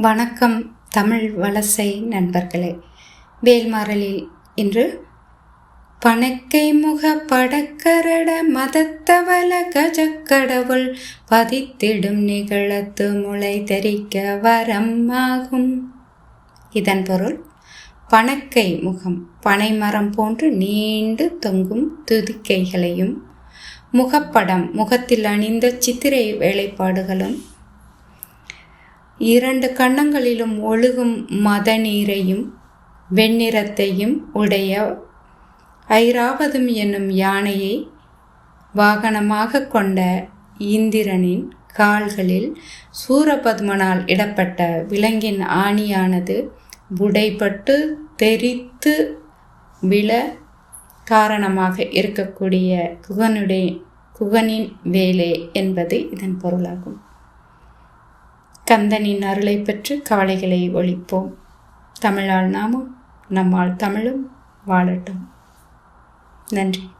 வணக்கம் தமிழ் வலசை நண்பர்களே. வேல்மாறலில் இன்று பணக்கை முக படக்கரட மதத்தவல கஜக்கடவுள் பதித்திடும் நிகழத்து முளை தெரிக்க வரமாகும் இதன் பொருள் பணக்கை முகம் பனைமரம் போன்று நீண்டு தொங்கும் துதிக்கைகளையும் முகப்படம் முகத்தில் அணிந்த சித்திரை வேலைப்பாடுகளும் இரண்டு கன்னங்களிலும் ஒழுகும் மத நீரையும் வெண்ணிறத்தையும் உடைய ஐராவதம் என்னும் யானையை வாகனமாக கொண்ட இந்திரனின் கால்களில் சூரபத்மனால் இடப்பட்ட விலங்கின் ஆணியானது புடைப்பட்டு தெரித்து விழ காரணமாக இருக்கக்கூடிய குகனுடைய குகனின் வேலை என்பது இதன் பொருளாகும். கந்தனின் அருளை பெற்று கவலைகளை ஒழிப்போம். தமிழால் நாமும் நம்மால் தமிழும் வாழட்டும். நன்றி.